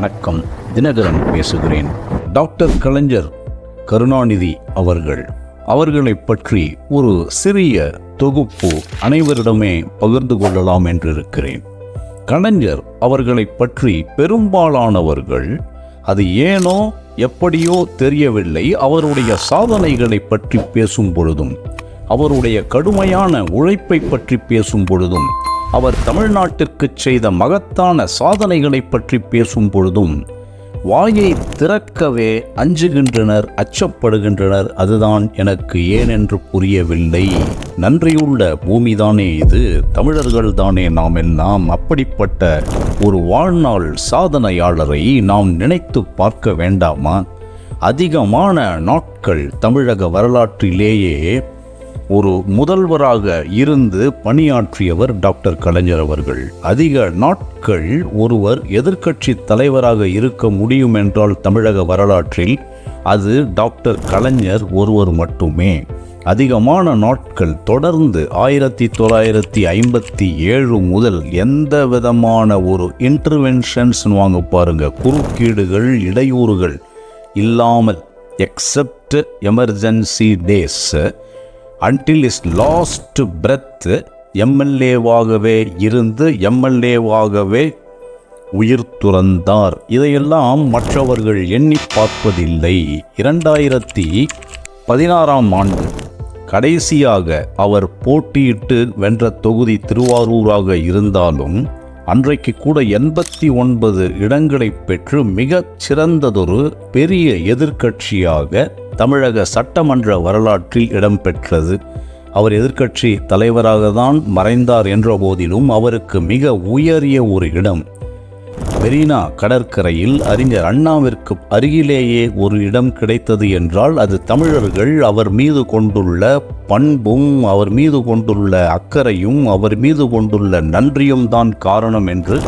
வணக்கம். தினகரன் பேசுகிறேன். டாக்டர் கலைஞர் கருணாநிதி அவர்கள். அவர்களை பற்றி ஒரு சிறிய தொகுப்பு அனைவரிடமே பகிர்ந்து கொள்ளலாம் என்றிருக்கிறேன். கலைஞர் அவர்களை பற்றி பெரும்பாலானவர்கள் அது ஏனோ எப்படியோ தெரியவில்லை அவருடைய சாதனைகளை பற்றி பேசும் பொழுதும் அவருடைய கடுமையான உழைப்பை பற்றி பேசும் பொழுதும் அவர் தமிழ்நாட்டிற்கு செய்த மகத்தான சாதனைகளை பற்றி பேசும் பொழுதும் வாயை திறக்கவே அஞ்சுகின்றனர் அச்சப்படுகின்றனர் அதுதான் எனக்கு ஏனென்று புரியவில்லை. நன்றியுள்ள பூமிதானே இது தமிழர்கள் தானே நாம் எல்லாம் அப்படிப்பட்ட ஒரு வாழ்நாள் சாதனையாளரை நாம் நினைத்து பார்க்க வேண்டாமா? அதிகமான நாட்கள் தமிழக வரலாற்றிலேயே ஒரு முதல்வராக இருந்து பணியாற்றியவர் டாக்டர் கலைஞர் அவர்கள். அதிக நாட்கள் ஒருவர் எதிர்க்கட்சி தலைவராக இருக்க முடியும் என்றால் தமிழக வரலாற்றில் அது டாக்டர் கலைஞர் ஒருவர் மட்டுமே. அதிகமான நாட்கள் தொடர்ந்து ஆயிரத்தி தொள்ளாயிரத்தி ஐம்பத்தி ஏழு முதல் எந்த விதமான ஒரு இன்டர்வென்ஷன்ஸ் வாங்க பாருங்க. குறுக்கீடுகள் இடையூறுகள் இல்லாமல் except emergency days until is last breath எம்எல்ஏவாகவே இருந்து எம்எல்ஏவாகவே உயிர் துறந்தார். இதையெல்லாம் மற்றவர்கள் எண்ணி பார்ப்பதில்லை. இரண்டாயிரத்தி பதினாறாம் ஆண்டு கடைசியாக அவர் போட்டியிட்டு வென்ற தொகுதி திருவாரூராக இருந்தாலும் அன்றைக்கு கூட எண்பத்தி ஒன்பது இடங்களை பெற்று மிகச் சிறந்ததொரு பெரிய எதிர்க்கட்சியாக தமிழக சட்டமன்ற வரலாற்றில் இடம்பெற்றது. அவர் எதிர்க்கட்சி தலைவராக தான் மறைந்தார் என்ற போதிலும் அவருக்கு மிக உயரிய ஒரு இடம் மெரினா கடற்கரையில் அறிஞர் அண்ணாவிற்கு அருகிலேயே ஒரு இடம் கிடைத்தது என்றால் அது தமிழர்கள் அவர் மீது கொண்டுள்ள பண்பும் அவர் மீது கொண்டுள்ள அக்கறையும் அவர் மீது கொண்டுள்ள நன்றியும் தான் காரணம் என்று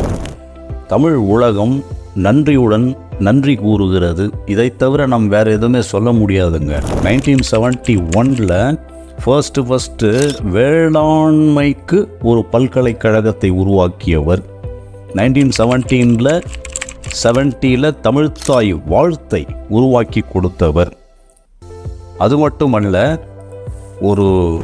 தமிழ் உலகம் நன்றியுடன் நன்றி கூறுகிறது. இதை தவிர நாம் வேற எதுவுமே சொல்ல முடியாதுங்க. நைன்டீன் செவன்டி ஒனில் ஃபர்ஸ்ட் ஃபஸ்ட்டு வேளாண்மைக்கு ஒரு பல்கலைக்கழகத்தை உருவாக்கியவர். நைன்டீன் செவன்டீனில் செவன்ட்டியில் தமிழ்த்தாய் வாழ்த்தை உருவாக்கி கொடுத்தவர். அது மட்டுமல்ல ஒரு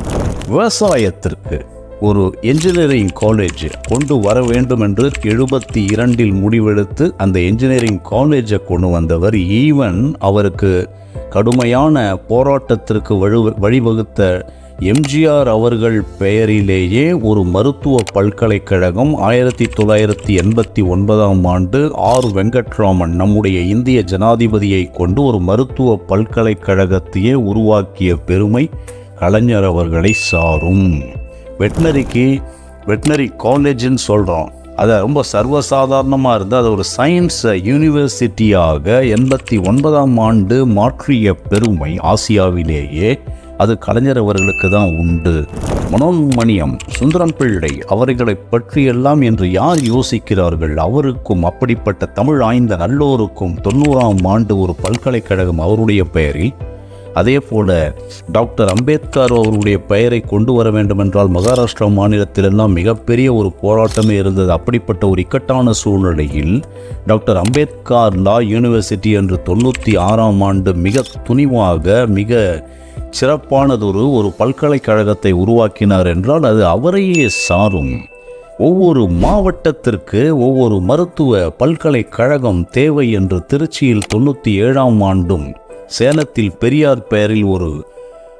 விவசாயத்திற்கு ஒரு என்ஜினியரிங் காலேஜ் கொண்டு வர வேண்டும் என்று எழுபத்தி இரண்டில் முடிவெடுத்து அந்த என்ஜினியரிங் காலேஜை கொண்டு வந்தவர். ஈவன் அவருக்கு கடுமையான போராட்டத்திற்கு வழி வழிவகுத்த எம்ஜிஆர் அவர்கள் பெயரிலேயே ஒரு மருத்துவ பல்கலைக்கழகம் ஆயிரத்தி தொள்ளாயிரத்தி எண்பத்தி ஒன்பதாம் ஆண்டு ஆர். வெங்கட்ராமன் நம்முடைய இந்திய ஜனாதிபதியை கொண்டு ஒரு மருத்துவ பல்கலைக்கழகத்தையே உருவாக்கிய பெருமை கலைஞர் அவர்களை சாரும். வெட்னரிக்கு வெட்னரி காலேஜுன்னு சொல்கிறோம் அதை ரொம்ப சர்வசாதாரணமாக இருந்து அதை ஒரு சயின்ஸ் யூனிவர்சிட்டியாக எண்பத்தி ஒன்பதாம் ஆண்டு மாற்றிய பெருமை ஆசியாவிலேயே அது கலைஞர் அவர்களுக்கு தான் உண்டு. மனோன்மணியம் சுந்தரம் பிள்ளை அவர்களை பற்றியெல்லாம் என்று யார் யோசிக்கிறார்கள்? அவருக்கும் அப்படிப்பட்ட தமிழ் ஆய்ந்த நல்லோருக்கும் தொண்ணூறாம் ஆண்டு ஒரு பல்கலைக்கழகம் அவருடைய பெயரில் அதே போல டாக்டர் அம்பேத்கர் அவருடைய பெயரை கொண்டு வர வேண்டுமென்றால் மகாராஷ்டிரா மாநிலத்திலெல்லாம் மிகப்பெரிய ஒரு போராட்டமே இருந்தது. அப்படிப்பட்ட ஒரு இக்கட்டான சூழ்நிலையில் டாக்டர் அம்பேத்கர் லா யூனிவர்சிட்டி என்று தொண்ணூற்றி ஆறாம் ஆண்டு மிக துணிவாக மிக சிறப்பானதொரு ஒரு பல்கலைக்கழகத்தை உருவாக்கினார் என்றால் அது அவரையே சாரும். ஒவ்வொரு மாவட்டத்திற்கு ஒவ்வொரு மருத்துவ பல்கலைக்கழகம் தேவை என்று திருச்சியில் தொண்ணூற்றி ஏழாம் ஆண்டும் சேலத்தில் பெரியார் பெயரில் ஒரு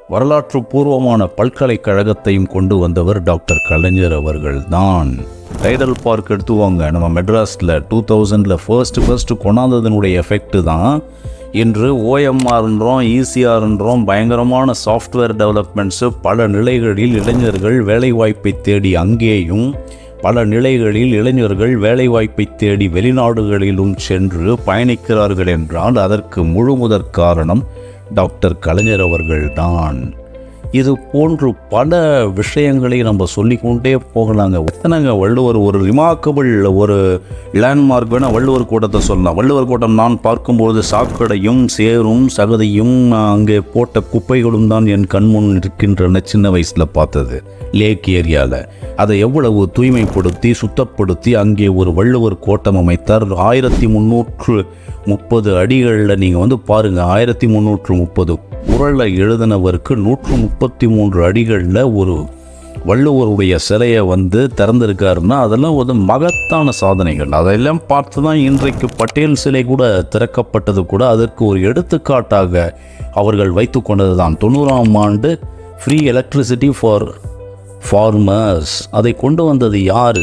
வரலாற்று பூர்வமான பல்கலைக்கழகத்தையும் கொண்டு வந்தவர் டாக்டர் கலைஞர் அவர்கள் தான். டைடல் பார்க் எடுத்துவாங்க நம்ம மெட்ராஸில் டூ தௌசண்டில் ஃபர்ஸ்ட் ஃபர்ஸ்ட் கொண்டாந்ததனுடைய எஃபெக்ட் தான். இன்று ஓஎம்ஆர்ன்றோம் ஈசிஆர்ன்றோம் பயங்கரமான சாஃப்ட்வேர் டெவலப்மெண்ட்ஸு பல நிலைகளில் இளைஞர்கள் வேலைவாய்ப்பை தேடி அங்கேயும் பல நிலைகளில் இளைஞர்கள் வேலைவாய்ப்பை தேடி வெளிநாடுகளிலும் சென்று பயணிக்கிறார்கள் என்றால் அதற்கு முழுமுதற் காரணம் டாக்டர் கலைஞர் அவர்கள்தான். இது போன்று பல விஷயங்களை நம்ம சொல்லிக்கொண்டே போகலாங்க. எத்தனைங்க வள்ளுவர் ஒரு ரிமார்க்கபிள் ஒரு லேண்ட்மார்க் வேணால் வள்ளுவர் கோட்டத்தை சொல்லலாம். வள்ளுவர் கோட்டம் நான் பார்க்கும்போது சாக்கடையும் சேரும் சகதியும் அங்கே போட்ட குப்பைகளும் தான் என் கண்முன் இருக்கின்றன சின்ன வயசில் பார்த்தது லேக் ஏரியாவில் அதை எவ்வளவு தூய்மைப்படுத்தி சுத்தப்படுத்தி அங்கே ஒரு வள்ளுவர் கோட்டம் அமைத்தார். ஆயிரத்தி முந்நூற்று முப்பது அடிகளில் நீங்கள் வந்து பாருங்கள் ஆயிரத்தி முந்நூற்று முப்பது குரலை எழுதினவருக்கு நூற்று முப்பத்தி மூன்று அடிகளில் ஒரு வள்ளுவருடைய சிலையை வந்து திறந்திருக்காருன்னா அதெல்லாம் ஒரு மகத்தான சாதனைகள். அதெல்லாம் பார்த்து தான் இன்றைக்கு பட்டேல் சிலை கூட திறக்கப்பட்டது கூட அதற்கு ஒரு எடுத்துக்காட்டாக அவர்கள் வைத்து கொண்டது தான் தொண்ணூறாம் ஆண்டு ஃப்ரீ எலக்ட்ரிசிட்டி ஃபார் ஃபார்மர்ஸ் அதை கொண்டு வந்தது யார்?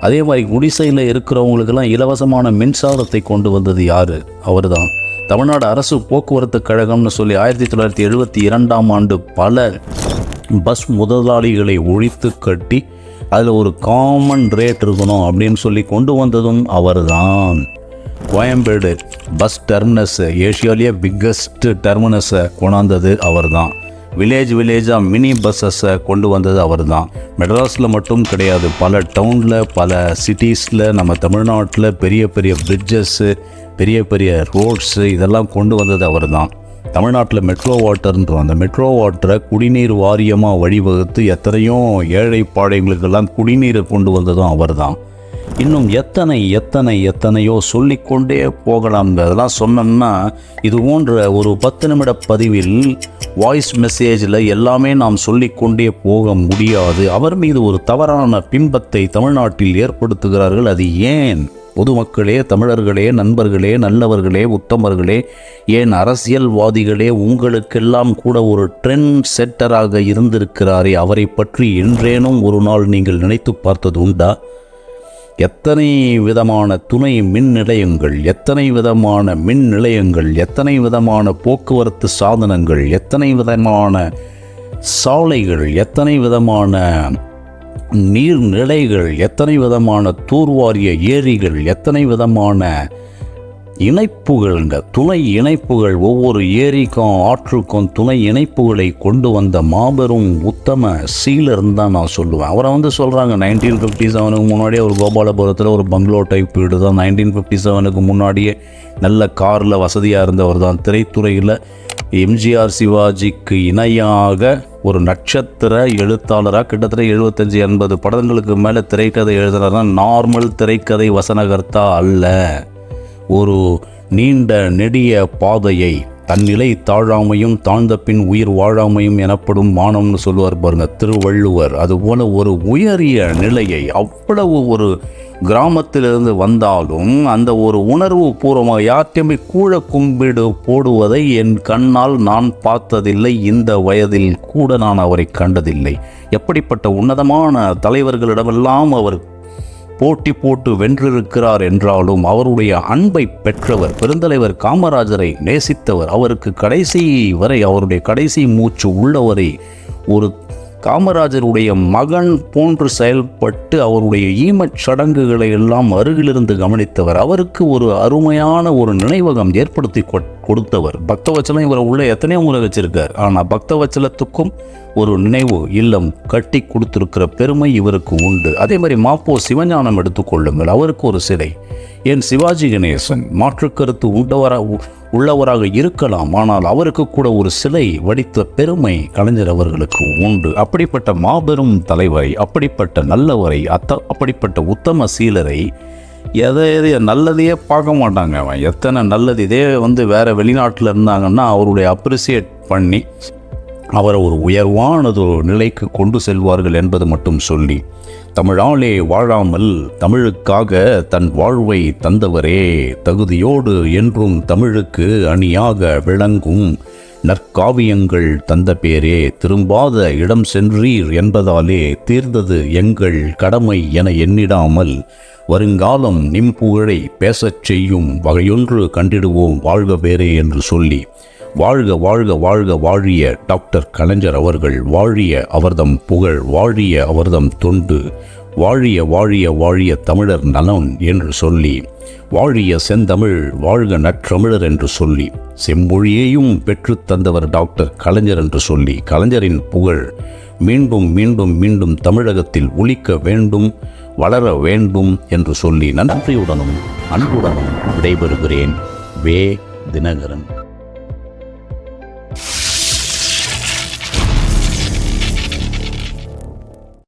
அதே மாதிரி குடிசையில் இருக்கிறவங்களுக்கெல்லாம் இலவசமான மின்சாரத்தை கொண்டு வந்தது யார்? அவர் தான் தமிழ்நாடு அரசு போக்குவரத்து கழகம்னு சொல்லி ஆயிரத்தி தொள்ளாயிரத்தி எழுபத்தி இரண்டாம் ஆண்டு பல பஸ் முதலாளிகளை ஒழித்து கட்டி அதில் ஒரு காமன் ரேட் இருக்கணும் அப்படின்னு சொல்லி கொண்டு வந்ததும் அவர் தான் கோயம்பேடு பஸ் டெர்மினஸ் ஏஷியாலேயே பிக்கஸ்ட் டெர்மினஸை கொண்டாந்தது அவர் தான் வில்லேஜ் வில்லேஜாக மினி பஸ்ஸஸை கொண்டு வந்தது அவர் தான் மெட்ராஸில் மட்டும் கிடையாது. பல டவுனில் பல சிட்டிஸில் நம்ம தமிழ்நாட்டில் பெரிய பெரிய பிரிட்ஜஸ்ஸு பெரிய பெரிய ரோட்ஸு இதெல்லாம் கொண்டு வந்தது அவர் தான் தமிழ்நாட்டில் மெட்ரோ வாட்டர்ன்றோம் அந்த மெட்ரோ வாட்டரை குடிநீர் வாரியமாக வழிவகுத்து எத்தனையோ ஏழை பாடைகளுக்கெல்லாம் குடிநீரை கொண்டு வந்ததும் அவர் தான் இன்னும் எத்தனை எத்தனை எத்தனையோ சொல்லிக்கொண்டே போகலாம். அதெல்லாம் சொன்னோம்னா இது போன்ற ஒரு பத்து நிமிட பதிவில் வாய்ஸ் மெசேஜில் எல்லாமே நாம் சொல்லிக்கொண்டே போக முடியாது. அவர் மீது ஒரு தவறான பிம்பத்தை தமிழ்நாட்டில் ஏற்படுத்துகிறார்கள். அது ஏன்? பொதுமக்களே தமிழர்களே நண்பர்களே நல்லவர்களே உத்தமர்களே ஏன் அரசியல்வாதிகளே உங்களுக்கெல்லாம் கூட ஒரு ட்ரெண்ட் செட்டராக இருந்திருக்கிறாரே அவரை பற்றி என்றேனும் ஒரு நாள் நீங்கள் நினைத்து பார்த்தது உண்டா? எத்தனை விதமான துணை மின் நிலையங்கள் எத்தனை விதமான மின் நிலையங்கள் எத்தனை விதமான போக்குவரத்து சாதனங்கள் எத்தனை விதமான சாலைகள் எத்தனை விதமான நீர்நிலைகள் எத்தனை விதமான தூர்வாரிய ஏரிகள் எத்தனை விதமான இணைப்புகள்ங்க துணை இணைப்புகள் ஒவ்வொரு ஏரிக்கும் ஆற்றுக்கும் துணை இணைப்புகளை கொண்டு வந்த மாபெரும் உத்தம சீலர்னு தான் நான் சொல்லுவேன். அவரை வந்து சொல்கிறாங்க நைன்டீன் ஃபிஃப்டி செவனுக்கு முன்னாடியே ஒரு கோபாலபுரத்தில் ஒரு பங்களோ டைப் வீடு தான். நைன்டீன் ஃபிஃப்டி செவனுக்கு முன்னாடியே நல்ல காரில் வசதியாக இருந்தவர் தான். திரைத்துறையில் எம்ஜிஆர் சிவாஜிக்கு இணையாக ஒரு நட்சத்திர எழுத்தாளராக கிட்டத்தட்ட எழுபத்தஞ்சி எண்பது படங்களுக்கு மேலே திரைக்கதை எழுதுனார்னா நார்மல் திரைக்கதை வசனகர்த்தா அல்ல. ஒரு நீண்ட நெடிய பாதையை தன்னிலை தாழாமையும் தாழ்ந்த பின் உயிர் வாழாமையும் எனப்படும் மானம்னு சொல்லுவார் பாருங்க திருவள்ளுவர். அதுபோல ஒரு உயரிய நிலையை அவ்வளவு ஒரு கிராமத்திலிருந்து வந்தாலும் அந்த ஒரு உணர்வு பூர்வமாக யார்ட்டையுமே கூழ கும்பிடு போடுவதை என் கண்ணால் நான் பார்த்ததில்லை இந்த வயதில் கூட நான் அவரை கண்டதில்லை. எப்படிப்பட்ட உன்னதமான தலைவர்களிடமெல்லாம் அவர் போட்டி போட்டு வென்றிருக்கிறார் என்றாலும் அவருடைய அன்பை பெற்றவர் பெருந்தலைவர் காமராஜரை நேசித்தவர் அவருக்கு கடைசி வரை அவருடைய கடைசி மூச்சு உள்ளவரை ஒரு காமராஜருடைய மகன் போன்று செயல்பட்டு அவருடைய ஈமச் சடங்குகளை எல்லாம் அருகிலிருந்து கவனித்தவர். அவருக்கு ஒரு அருமையான ஒரு நினைவகம் ஏற்படுத்தி கொடுத்தவர். பக்தவச்சலம் இவரை உள்ள எத்தனையோ முறை வச்சிருக்கார். ஆனால் பக்தவச்சலத்துக்கும் ஒரு நினைவு இல்லம் கட்டி கொடுத்திருக்கிற பெருமை இவருக்கு உண்டு. அதே மாதிரி மாப்போ சிவஞானம் எடுத்துக்கொள்ளுங்கள் அவருக்கு ஒரு சிலை. என் சிவாஜி கணேசன் மாற்றுக் கருத்து உண்டவரா உ- உள்ளவராக இருக்கலாம். ஆனால் அவருக்கு கூட ஒரு சிலை வடித்த பெருமை கலைஞர் அவர்களுக்கு உண்டு. அப்படிப்பட்ட மாபெரும் தலைவரை அப்படிப்பட்ட நல்லவரை அத்த அப்படிப்பட்ட உத்தம சீலரை எதை எதை நல்லதையே பார்க்க மாட்டாங்க. அவன் எத்தனை நல்லது இதே வந்து வேறு வெளிநாட்டில் இருந்தாங்கன்னா அவருடைய அப்ரிசியேட் பண்ணி அவரை ஒரு உயர்வானது நிலைக்கு கொண்டு செல்வார்கள் என்பது மட்டும் சொல்லி தமிழாலே வாழாமல் தமிழுக்காக தன் வாழ்வை தந்தவரே தகுதியோடு என்றும் தமிழுக்கு அணியாக விளங்கும் நற்காவியங்கள் தந்த பேரே திரும்பாத இடம் சென்றீர் என்பதாலே தீர்ந்தது எங்கள் கடமை என எண்ணிடாமல் வருங்காலம் நிம் புகழை பேசச் செய்யும் வகையொன்று கண்டிடுவோம் வாழ்க பேரே என்று சொல்லி வாழ்க வாழ்க வாழ்க வாழிய டாக்டர் கலைஞர் அவர்கள். வாழிய அவர்தம் புகழ் வாழிய அவர்தம் தொண்டு. வாழிய வாழிய வாழிய தமிழர் நலன் என்று சொல்லி வாழிய செந்தமிழ் வாழ்க நற்றமிழர் என்று சொல்லி செம்மொழியையும் பெற்றுத் தந்தவர் டாக்டர் கலைஞர் என்று சொல்லி கலைஞரின் புகழ் மீண்டும் மீண்டும் மீண்டும் தமிழகத்தில் ஒழிக்க வேண்டும் வளர வேண்டும் என்று சொல்லி நன்றியுடனும் அன்புடனும் விடைபெறுகிறேன். வே தினகரன்.